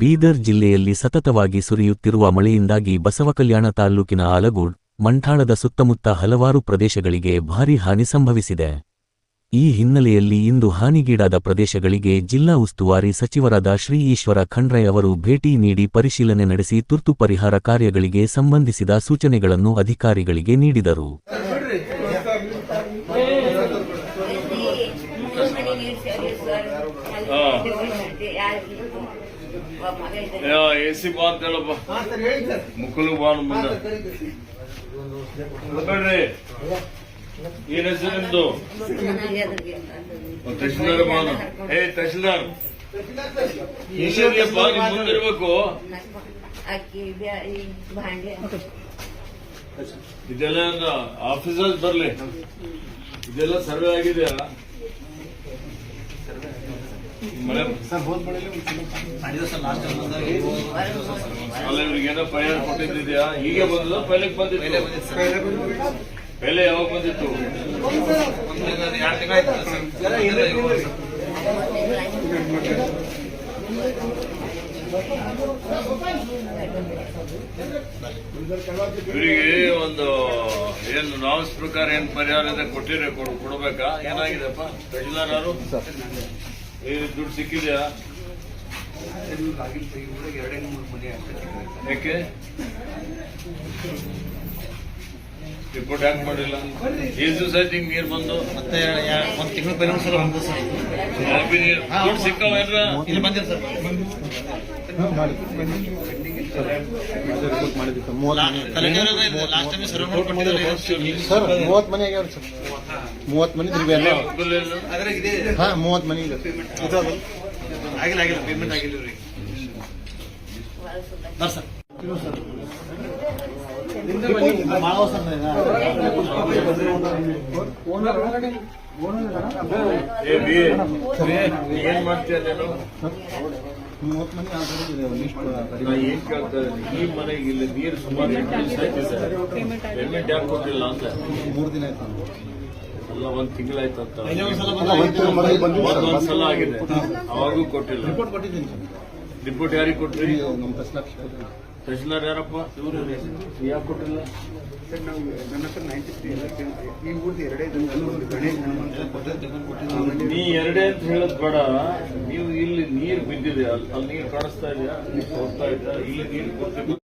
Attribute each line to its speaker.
Speaker 1: ಬೀದರ್ ಜಿಲ್ಲೆಯಲ್ಲಿ ಸತತವಾಗಿ ಸುರಿಯುತ್ತಿರುವ ಮಳೆಯಿಂದಾಗಿ ಬಸವಕಲ್ಯಾಣ ತಾಲ್ಲೂಕಿನ ಆಲಗೂಡ್ ಮಂಠಾಳದ ಸುತ್ತಮುತ್ತ ಹಲವಾರು ಪ್ರದೇಶಗಳಿಗೆ ಭಾರೀ ಹಾನಿ ಸಂಭವಿಸಿದೆ. ಈ ಹಿನ್ನೆಲೆಯಲ್ಲಿ ಇಂದು ಹಾನಿಗೀಡಾದ ಪ್ರದೇಶಗಳಿಗೆ ಜಿಲ್ಲಾ ಉಸ್ತುವಾರಿ ಸಚಿವರಾದ ಶ್ರೀ ಈಶ್ವರ ಖಂಡ್ರೆ ಅವರು ಭೇಟಿ ನೀಡಿ ಪರಿಶೀಲನೆ ನಡೆಸಿ ತುರ್ತು ಪರಿಹಾರ ಕಾರ್ಯಗಳಿಗೆ ಸಂಬಂಧಿಸಿದ ಸೂಚನೆಗಳನ್ನು ಅಧಿಕಾರಿಗಳಿಗೆ ನೀಡಿದರು.
Speaker 2: ಎ ಸಿ ಬಾ ಅಂತ ಹೇಳಪ್ಪ ಮುಕ್ಕಲು ಬಾ ಮುಂದೆ. ಬೇಡ್ರಿ ಏನ್ ಹೆಸರು ನಿಮ್ದು? ತಹಶೀಲ್ದಾರ್ ಬಾನು ಏ ತಹಶೀಲ್ದಾರ್. ಈಶ್ವರ್ಯಪ್ಪ ನಿಮ್ ಮುಂದಿರ್ಬೇಕು. ಇದೆಲ್ಲ ಆಫೀಸಲ್ಲಿ ಬರ್ಲಿ. ಇದೆಲ್ಲ ಸರ್ವೆ ಆಗಿದೆಯಾ? ಅಲ್ಲ ಇವ್ರಿಗೆ ಏನೋ ಪರಿಹಾರ ಕೊಟ್ಟಿದ್ದಿದ್ಯಾ? ಹೀಗೆ ಬಂದಿದ್ದು ಬೆಲೆ ಯಾವಾಗ ಬಂದಿತ್ತು? ಇವರಿಗೆ ಒಂದು ಏನು ನಾವ್ಸ್ ಪ್ರಕಾರ ಏನ್ ಪರಿಹಾರ ಇದೆ ಕೊಟ್ಟಿರಿ ಕೊಡ್- ಕೊಡ್ಬೇಕಾ? ಏನಾಗಿದೆಪ್ಪ? ಈ ದುಡ್ಡು ಸಿಕ್ಕಿದ್ಯಾ? ಯಾಕೆ? ರಿಪೋರ್ಟ್ ಯಾಕೆ ಮಾಡಿಲ್ಲ? ಎಷ್ಟು ದಿವಸ ಆಯ್ತು ಹಿಂಗ್ ನೀರ್ ಬಂದು?
Speaker 3: ಮತ್ತೆ ಒಂದ್ ತಿಂಗಳ ಪೈಲ ಒಂದ್ಸಲ ಬಂದ ಸರ್.
Speaker 2: ಹ್ಯಾಪಿ ನೀರ್ ದುಡ್ಡು ಸಿಕ್ಕವೇನ್ರ
Speaker 3: ಇಲ್ಲಿ ಬಂದಿಲ್ಲ ಸರ್. ಮಾಡ್ಕೊಂಡಿದ್ದಾರೆ
Speaker 4: ಸರ್ ಮೂವತ್ ಮನೆ ಆಗ್ಯಾವ್ರಿ ಸರ್. ಮೂವತ್ ಮನೆ ಇದ್ರಿ ಎಲ್ಲ ಹಾ ಮೂವತ್ ಮನೆ ಇದೆ.
Speaker 3: ಆಗಿಲ್ಲ ಆಗಿಲ್ಲ. ಪೇಮೆಂಟ್ ಆಗಿಲ್ಲ ರೀ ಸರ್.
Speaker 2: ಸರ್ ಏನ್ ಮಾಡ್ತೀಯ
Speaker 4: ಮನೆ
Speaker 2: ಏನ್ ಕೇಳ್ತಾ ಈ ಮನೆಗೆ ಇಲ್ಲಿ ನೀರು ಸುಮಾರು ಪೇಮೆಂಟ್ ಯಾಕೆ ಕೊಟ್ಟಿಲ್ಲ ಅಂತ.
Speaker 4: ಮೂರು ದಿನ ಆಯ್ತು
Speaker 2: ಅಲ್ಲ ಒಂದ್ ತಿಂಗಳಾಯ್ತು ಅಂತ
Speaker 3: ಒಂದ್ಸಲ
Speaker 2: ಆಗಿದೆ. ಅವಾಗೂ ಕೊಟ್ಟಿಲ್ಲ.
Speaker 4: ರಿಪೋರ್ಟ್
Speaker 2: ಯಾರಿಗೆ ಕೊಟ್ರಿ?
Speaker 4: ನಮ್ಮ ತಹಸೀಲ್ದಾರ್
Speaker 2: ಯಾರಪ್ಪ? ಇವರು ಯಾಕೆ ಕೊಟ್ಟಿಲ್ಲ
Speaker 5: ಸರ್ ನಾವು ನನ್ನ ಹತ್ರ ನೈಂಟಿ ತ್ರೀ ಈ ಊರ್ದು ಎರಡೇ ಜನ ಒಂದು ಗಣೇಶ್ ಹನುಮಂತ
Speaker 2: ನೀ ಎರಡೇ ಅಂತ ಹೇಳದ್ ಬೇಡ. ನೀವು ಇಲ್ಲಿ ನೀರು ಬಿದ್ದಿದೆ. ಅಲ್ಲಿ ನೀರು ಕಾಣಿಸ್ತಾ ಇದೆಯಾ? ಹೋಗ್ತಾ ಇದ್ದ ಇಲ್ಲಿ ನೀರು